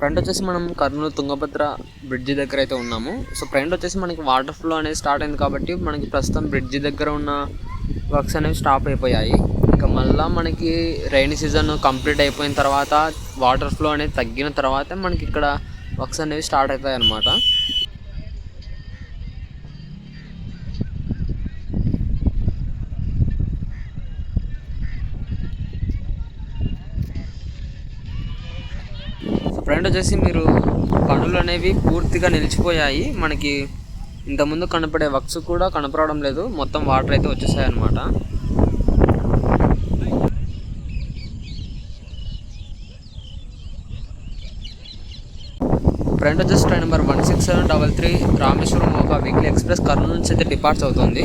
Front వచ్చేసి మనం Kurnool Tungabhadra bridge దగ్గర అయితే ఉన్నాము. సో ఫ్రంట్ వచ్చేసి మనకి వాటర్ ఫ్లో అనేది స్టార్ట్ అయింది కాబట్టి మనకి ప్రస్తుతం బ్రిడ్జి దగ్గర ఉన్న వర్క్స్ అనేవి స్టాప్ అయిపోయాయి. ఇంకా మళ్ళీ మనకి రైనీ సీజన్ కంప్లీట్ అయిపోయిన తర్వాత వాటర్ ఫ్లో అనేది తగ్గిన తర్వాత మనకి ఇక్కడ వర్క్స్ అనేవి స్టార్ట్ అవుతాయి అన్నమాట ఫ్రెండ్ వచ్చేసి మీరు పనులు అనేవి పూర్తిగా నిలిచిపోయాయి. మనకి ఇంతకుముందు కనపడే వర్క్స్ కూడా కనపడడం లేదు. మొత్తం వాటర్ అయితే వచ్చేసాయి అనమాట ఫ్రెండ్ వచ్చేసి train number one six seven double three Rameswaram ఒక వీక్లీ ఎక్స్ప్రెస్ కర్నూలు నుంచి అయితే డిపార్ట్స్ అవుతుంది.